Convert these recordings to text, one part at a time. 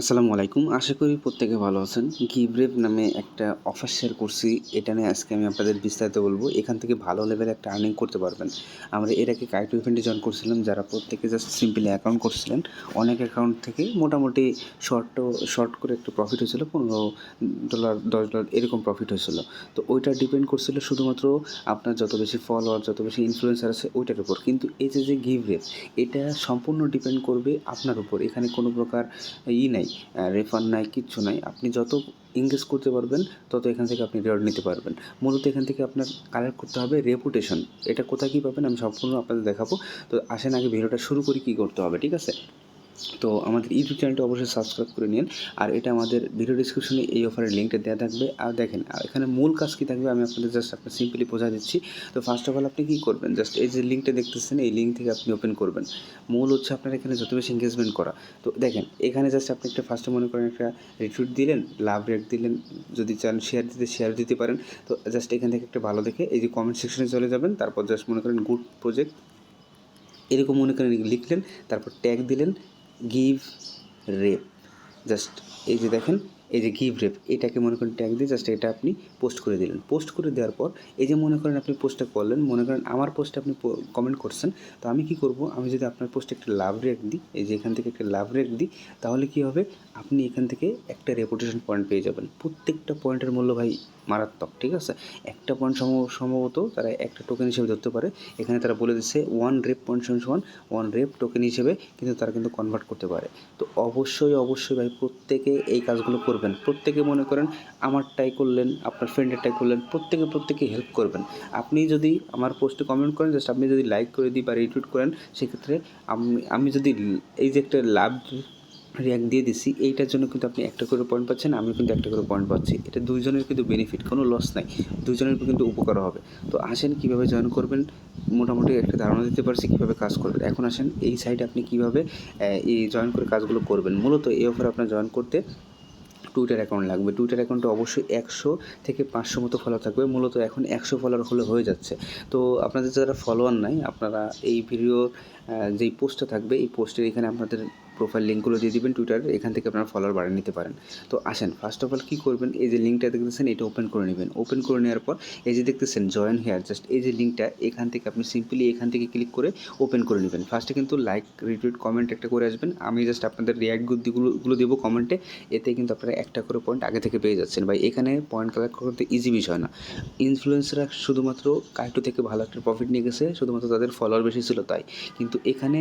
আসসালামু আলাইকুম। আশা করি প্রত্যেকে ভালো আছেন। গিভরেভ নামে একটা অফার শেয়ার করছি। এটা নিয়ে আজকে আমি আপনাদের বিস্তারিত বলব। এখান থেকে ভালো লেভেলে একটা আর্নিং করতে পারবেন। আমরা এর আগে কাইটো ইভেন্টে জয়েন করছিলাম, যারা প্রত্যেকে জাস্ট সিম্পলি অ্যাকাউন্ট করছিলেন। অনেক অ্যাকাউন্ট থেকে মোটামুটি শর্ট শর্ট করে একটু প্রফিট হয়েছিল। পনেরো ডলার দশ ডলার এরকম প্রফিট হয়েছিল। তো ওইটা ডিপেন্ড করছিল শুধুমাত্র আপনার যত বেশি ফলোয়ার যত বেশি ইনফ্লুয়েন্সার আছে, ওইটার উপর। কিন্তু এই যে যে গিভরেভ এটা সম্পূর্ণ ডিপেন্ড করবে আপনার উপর। এখানে কোনো প্রকার ই নাই। রেফার নাই, কিচ্ছু নাই। আপনি যত ইংগেজ করতে পারবেন, তত এখান থেকে আপনি রেওয়ার্ড নিতে পারবেন। মূলত এখান থেকে আপনার কালেক্ট করতে হবে রেপুটেশন এটা কোথায় কী পাবেন আমি সম্পূর্ণ আপনাদের দেখাবো। তো আসেন আগে ভিডিওটা শুরু করি কী করতে হবে, ঠিক আছে? তো আমাদের ইউটিউব চ্যানেলটা অবশ্যই সাবস্ক্রাইব করে নিন। আর এটা আমাদের ভিডিও ডিসক্রিপশনে এই অফারের লিঙ্কটা দেওয়া থাকবে। আর দেখেন, আর এখানে মূল কাজ কী থাকবে আমি আপনাদের জাস্ট আপনার সিম্পলি বোঝা দিচ্ছি। তো ফার্স্ট অফ অল আপনি কী করবেন? জাস্ট এই যে লিঙ্কটা দেখতেছেন, এই লিঙ্ক থেকে আপনি ওপেন করবেন। মূল হচ্ছে আপনার এখানে যত বেশি এঙ্গেজমেন্ট করা। তো দেখেন, এখানে জাস্ট আপনি একটা ফার্স্টে মনে করেন একটা রিটুইট দিলেন লাভ রেট দিলেন, যদি চান শেয়ার দিতে শেয়ার দিতে পারেন। তো জাস্ট এখান থেকে একটা ভালো দেখে এই যে কমেন্ট সেকশনে চলে যাবেন। তারপর জাস্ট মনে করেন গুড প্রজেক্ট এরকম মনে করেন লিখলেন, তারপর ট্যাগ দিলেন গিভ রেপ জাস্ট এই যে দেখেন, এই যে গিভ রেপ এটাকে মনে করেন ট্যাগ দিয়ে জাস্ট এটা আপনি পোস্ট করে দিলেন। পোস্ট করে দেওয়ার পর এই যে মনে করেন আপনি পোস্টটা করলেন, মনে করেন আমার পোস্টে আপনি কমেন্ট করছেন, তো আমি কি করব? আমি যদি আপনার পোস্টে একটা লাভ রেট দিই, এই যে এখান থেকে একটা লাভ রেট দিই, তাহলে কি হবে? আপনি এখান থেকে একটা রেপুটেশন পয়েন্ট পেয়ে যাবেন। প্রত্যেকটা পয়েন্টের মূল্য ভাই মারাত্মক, ঠিক আছে? একটা পয়েন্ট সম্ভবত তারা একটা টোকেন হিসেবে ধরতে পারে। এখানে তারা বলে দিচ্ছে ওয়ান রেপ পয়েন্ট সমান ওয়ান রেপ টোকেন হিসেবে কিন্তু তারা কিন্তু কনভার্ট করতে পারে। তো অবশ্যই অবশ্যই ভাই প্রত্যেকে এই কাজগুলো করবেন। প্রত্যেকে মনে করেন আমারটাই করলেন, আপনার ফ্রেন্ডেরটাই করলেন, প্রত্যেকে প্রত্যেকে হেল্প করবেন। আপনি যদি আমার পোস্টে কমেন্ট করেন জাস্ট আপনি যদি লাইক করে দিই বা রিটুইট করেন, সেক্ষেত্রে আমি আমি যদি এই যে একটা লাভ রিয়াক্ট দিয়ে দিছি। এইটার জন্য কিন্তু আপনি একটা করে পয়েন্ট পাচ্ছেন আমি কিন্তু একটা করে পয়েন্ট পাচ্ছি। এটা দুইজনের কিন্তু বেনিফিট কোনো লস নাই। দুজনের কিন্তু উপকার হবে। তো আসেন কীভাবে জয়েন করবেন, মোটামুটি একটা ধারণা দিতে পারছি কীভাবে কাজ করবেন। এখন আসেন এই সাইডে আপনি কীভাবে এই জয়েন করে কাজগুলো করবেন। মূলত এই অফারে আপনার জয়েন করতে টুইটার অ্যাকাউন্ট লাগবে। টুইটার অ্যাকাউন্টে অবশ্যই একশো থেকে পাঁচশো মতো ফলোয়ার থাকবে। মূলত এখন একশো ফলোয়ার হলে হয়ে যাচ্ছে। তো আপনাদের যারা ফলোয়ার নাই, আপনারা এই ভিডিও যেই পোস্টটা থাকবে, এই পোস্টের এখানে আপনাদের প্রোফাইল লিঙ্কগুলো দিয়ে দিবেন টুইটারে এখান থেকে আপনারা ফলোয়ার বাড়িয়ে নিতে পারেন। তো আসেন ফার্স্ট অফ অল কী করবেন? এই যে লিঙ্কটা দেখতেছেন, এটা ওপেন করে নেবেন। ওপেন করে নেওয়ার পর এই যে দেখতেছেন জয়েন হেয়ার জাস্ট এই যে লিঙ্কটা এখান থেকে আপনি সিম্পলি এখান থেকে ক্লিক করে ওপেন করে নেবেন। ফার্স্টে কিন্তু লাইক রিটুইট কমেন্ট একটা করে আসবেন। আমি জাস্ট আপনাদের রিয়াক্টগুলো দেবো কমেন্টে এতে কিন্তু আপনারা একটা করে পয়েন্ট আগে থেকে পেয়ে যাচ্ছেন। ভাই, এখানে পয়েন্ট কালেক্ট করতে ইজি বিষয় না। ইনফ্লুয়েন্সাররা শুধুমাত্র কার্টু থেকে ভালো একটা প্রফিট নিয়ে গেছে, শুধুমাত্র তাদের ফলোয়ার বেশি ছিল তাই। কিন্তু এখানে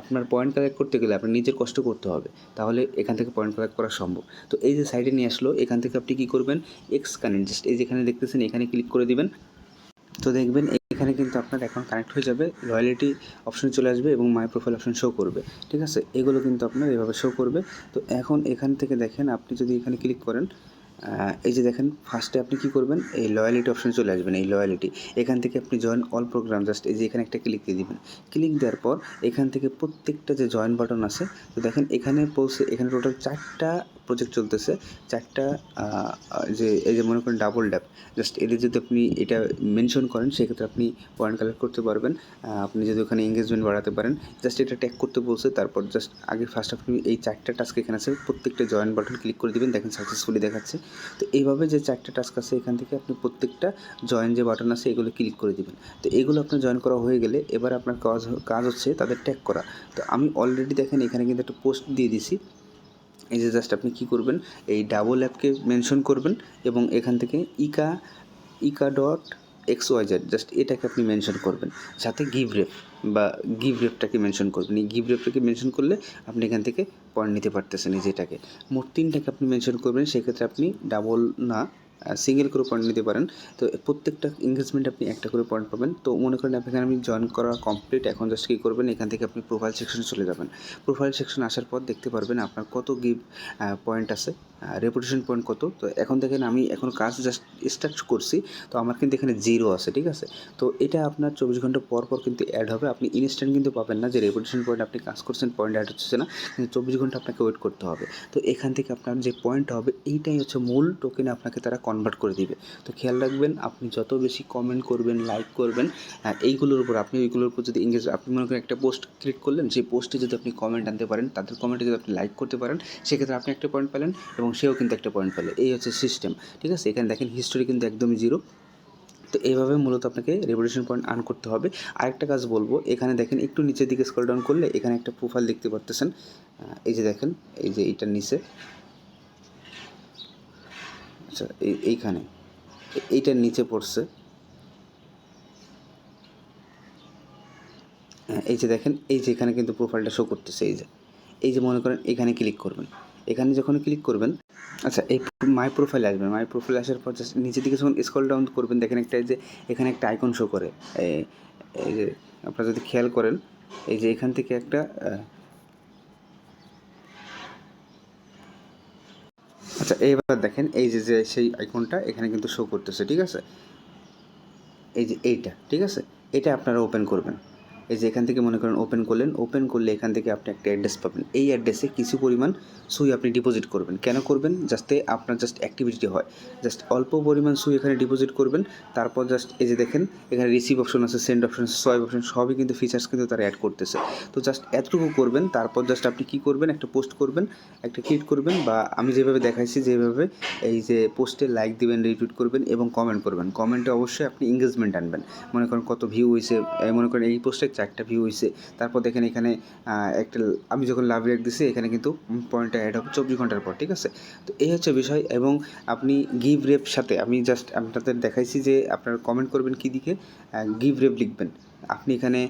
আপনার পয়েন্ট কালেক্ট করতে গেলে আপনার নিজের কষ্ট করতে হবে। তাহলে এখান থেকে পয়েন্ট কালেক্ট করা সম্ভব। তো এই যে সাইডে নিয়ে আসলো, এখান থেকে আপনি কী করবেন? এক্স কানেক্ট জাস্ট এই যেখানে দেখতেছেন, এখানে ক্লিক করে দিবেন। তো দেখবেন, এখানে কিন্তু আপনার অ্যাকাউন্ট কানেক্ট হয়ে যাবে লয়ালিটি অপশন চলে আসবে এবং মাই প্রোফাইল অপশন শো করবে। ঠিক আছে? এগুলো কিন্তু আপনার এভাবে শো করবে। তো এখন এখান থেকে দেখেন, আপনি যদি এখানে ক্লিক করেন এই যে দেখেন ফার্স্টে আপনি কি করবেন? এই লয়ালিটি অপশানে চলে আসবেন, এই লয়ালিটি এখান থেকে আপনি জয়েন অল প্রোগ্রাম জাস্ট এই যে এখানে একটা ক্লিক দিয়ে দেবেন। ক্লিক দেওয়ার পর এখান থেকে প্রত্যেকটা যে জয়েন বাটন আছে, তো দেখেন এখানে পৌঁছে, এখানে টোটাল চারটা প্রজেক্ট চলতেছে, চারটা যে, এই যে মনে করেন ডাবল ড্যাপ জাস্ট এদের যদি আপনি এটা মেনশন করেন, সেক্ষেত্রে আপনি পয়েন্ট কালেক্ট করতে পারবেন। আপনি যদি ওখানে এঙ্গেজমেন্ট বাড়াতে পারেন জাস্ট এটা ট্যাগ করতে বলছে, তারপর জাস্ট আগে ফার্স্ট আপনি এই চারটা টাস্ক এখানে আছে, প্রত্যেকটা জয়েন বাটন ক্লিক করে দেবেন, দেখেন সাকসেসফুলি দেখাচ্ছে। তো এইভাবে যে চারটা টাস্ক আছে, এখান থেকে আপনি প্রত্যেকটা জয়েন যে বাটন আছে, এগুলো ক্লিক করে দিবেন। তো এগুলো আপনার জয়েন করা হয়ে গেলে, এবার আপনার কাজ কাজ হচ্ছে তাদের ট্যাগ করা। তো আমি অলরেডি দেখেন এখানে কিন্তু একটা পোস্ট দিয়ে দিছি। এই যে জাস্ট আপনি কি করবেন, এই ডাবল অ্যাপকে মেনশন করবেন এবং এখান থেকে ইকা ইকা dot X Y Z just এটাকে আপনি মেনশন করবেন। সাথে গিভ রেপ বা গিভ রেপটাকে মেনশন করবেন। এই গিভ রেপটাকে মেনশন করলে আপনি এখান থেকে পয়েন্ট নিতে পারতেছেন এই যেটাকে। মোট তিনটাকে আপনি মেনশন করবেন, সেক্ষেত্রে আপনি ডাবল না সিঙ্গেল করে পয়েন্ট নিতে পারেন। তো প্রত্যেকটা এঙ্গেজমেন্ট আপনি একটা করে পয়েন্ট পাবেন। তো মনে করেন এখানে আমি জয়েন করা কমপ্লিট এখন জাস্ট কী করবেন, এখান থেকে আপনি প্রোফাইল সেকশনে চলে যাবেন। প্রোফাইল সেকশন আসার পর দেখতে পারবেন আপনার কত গিভ পয়েন্ট আছে রেপুটেশন পয়েন্ট কত। তো এখন দেখেন আমি এখন কাজ জাস্ট স্টার্ট করছি, তো আমার কিন্তু এখানে জিরো আছে, ঠিক আছে? তো এটা আপনার চব্বিশ ঘণ্টা পর পর কিন্তু অ্যাড হবে। আপনি ইনস্ট্যান্ট কিন্তু পাবেন না যে রেপুটেশন পয়েন্ট আপনি কাজ করছেন পয়েন্ট অ্যাড হচ্ছে না, কিন্তু চব্বিশ ঘণ্টা আপনাকে ওয়েট করতে হবে। তো এখান থেকে আপনার যে পয়েন্ট হবে, এইটাই হচ্ছে মূল টোকেনে আপনাকে তারা কনভার্ট করে দিবে। তো খেয়াল রাখবেন, আপনি যত বেশি কমেন্ট করবেন লাইক করবেন এইগুলোর উপর, আপনি ওইগুলোর উপর যদি এঙ্গেজ আপনি মনে করেন একটা পোস্ট ক্রিয়েট করলেন সেই পোস্টে যদি আপনি কমেন্ট আনতে পারেন, তাদের কমেন্টে যদি আপনি লাইক করতে পারেন, সেক্ষেত্রে আপনি একটা পয়েন্ট পেলেন এবং সেও কিন্তু একটা পয়েন্ট পেলে। এই হচ্ছে সিস্টেম ঠিক আছে? এখানে দেখেন হিস্টোরি কিন্তু একদমই জিরো তো এইভাবে মূলত আপনাকে রেভলিউশন পয়েন্ট আর্ন করতে হবে। আরেকটা কাজ বলব, এখানে দেখেন একটু নিচের দিকে স্ক্রল ডাউন করলে এখানে একটা প্রোফাইল দেখতে পারতেছেন। এই যে দেখেন, এই যে এইটার নিচে। আচ্ছা এই এইখানে। এইটার নিচে পড়ছে। হ্যাঁ, এই যে দেখেন এই যে এখানে কিন্তু প্রোফাইলটা শো করতেছে এই যে। এই যে মনে করেন এখানে ক্লিক করবেন। এখানে যখন ক্লিক করবেন আচ্ছা এই মাই প্রোফাইল আসবে। মাই প্রোফাইল আসার পর জাস্ট নিচের দিকে যখন স্ক্রল ডাউন করবেন দেখেন একটা যে এখানে একটা আইকন শো করে। এই যে আপনারা যদি খেয়াল করেন এই যে এখান থেকে একটা আচ্ছা এইবার দেখেন এই যে যে সেই আইকনটা এখানে কিন্তু শো করতেছে, ঠিক আছে? এই যে এইটা, ঠিক আছে? এটা আপনারা ওপেন করবেন। এই যে এখান থেকে মনে করেন ওপেন করলেন ওপেন করলে এখান থেকে আপনি একটা অ্যাড্রেস পাবেন। এই অ্যাড্রেসে কিছু পরিমাণ সুই আপনি ডিপোজিট করবেন। কেন করবেন? যাতে আপনার জাস্ট অ্যাক্টিভিটি হয়। জাস্ট অল্প পরিমাণ সুই এখানে ডিপোজিট করবেন। তারপর জাস্ট এই যে দেখেন, এখানে রিসিভ অপশন আছে সেন্ড অপশন আছে সোয়াইপ অপশন সবই কিন্তু ফিচার্স কিন্তু তারা অ্যাড করতেছে। তো জাস্ট এতটুকু করবেন, তারপর জাস্ট আপনি কি করবেন? একটা পোস্ট করবেন, একটা ক্রিয়েট করবেন বা আমি যেভাবে দেখাইছি, যেভাবে এই যে পোস্টে লাইক দিবেন রিটুইট করবেন এবং কমেন্ট করবেন। কমেন্টে অবশ্যই আপনি এঙ্গেজমেন্ট আনবেন। মনে করেন কত ভিউ হয়েছে মনে করেন এই পোস্টে চারটা ভিউ হয়েছে তারপর দেখেন এখানে একটা আমি যখন লাভ রেট দিছি, এখানে কিন্তু পয়েন্টটা অ্যাড হবে চব্বিশ ঘণ্টার পর, ঠিক আছে? তো এই হচ্ছে বিষয় এবং আপনি গিভ রেপ সাথে, আমি জাস্ট আপনাদের দেখাইছি যে আপনারা কমেন্ট করবেন কী দিকে গিভ রেপ লিখবেন। আপনি এখানে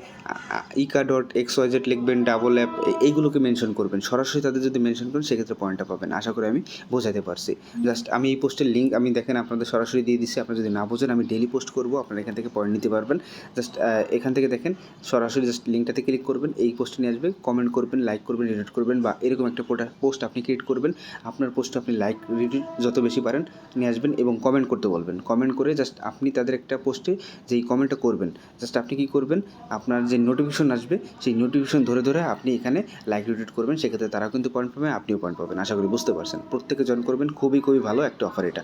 ইকা ডট এক্স ওয়াই জেড লিখবেন ডাবল অ্যাপ এইগুলোকে মেনশন করবেন। সরাসরি তাদের যদি মেনশন করেন সেক্ষেত্রে পয়েন্টটা পাবেন। আশা করি আমি বোঝাতে পারছি। জাস্ট আমি এই পোস্টের লিঙ্ক আমি দেখেন আপনাদের সরাসরি দিয়ে দিচ্ছি আপনারা যদি না বোঝেন আমি ডেলি পোস্ট করব আপনারা এখান থেকে পয়েন্ট নিতে পারবেন। জাস্ট এখান থেকে দেখেন সরাসরি জাস্ট লিঙ্কটাতে ক্লিক করবেন এই পোস্টে নিয়ে আসবে কমেন্ট করবেন লাইক করবেন রিটুইট করবেন বা এরকম একটা পোস্ট আপনি ক্রিয়েট করবেন। আপনার পোস্টে আপনি লাইক রিটুইট যত বেশি পারেন নিয়ে আসবেন এবং কমেন্ট করতে বলবেন। কমেন্ট করে জাস্ট আপনি তাদের একটা পোস্টে যেই কমেন্টটা করবেন জাস্ট আপনি কি করবেন, আপনার যে নোটিফিকেশন আসবে, সেই নোটিফিকেশন ধরে ধরে আপনি এখানে লাইক রিটেট করবেন, সেক্ষেত্রে তারা কিন্তু পয়েন্ট পাবে আপনিও পয়েন্ট পাবেন। আশা করি বুঝতে পারছেন। প্রত্যেকে জয়েন করবেন, খুবই খুবই ভালো একটা অফার এটা।